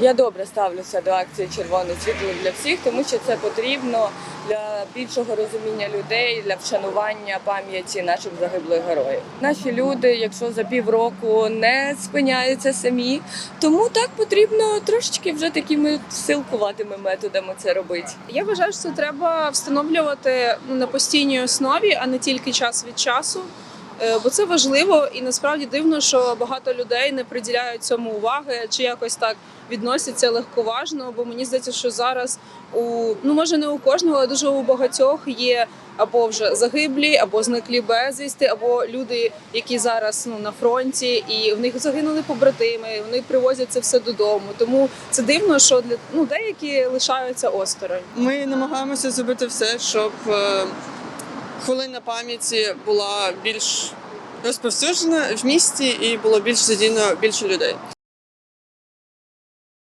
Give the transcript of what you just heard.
Я добре ставлюся до акції Червоне світло для всіх, тому що це потрібно для більшого розуміння людей, для вшанування пам'яті наших загиблих героїв. Наші люди, якщо за півроку не спиняються самі, тому так потрібно трошечки вже такими силкуватими методами це робити. Я вважаю, що це треба встановлювати ну, на постійній основі, а не тільки час від часу. Е, Бо це важливо і насправді дивно, що багато людей не приділяють цьому уваги чи якось так відносяться легковажно. Бо мені здається, що зараз у ну може не у кожного, але дуже у багатьох є або вже загиблі, або зниклі безвісти, або люди, які зараз ну на фронті, і в них загинули побратими. Вони привозять це все додому. Тому це дивно, що для ну деякі лишаються осторонь. Ми намагаємося зробити все, щоб е, хвилина пам'яті була більш розповсюджена в місті і було більш задіяно більше людей.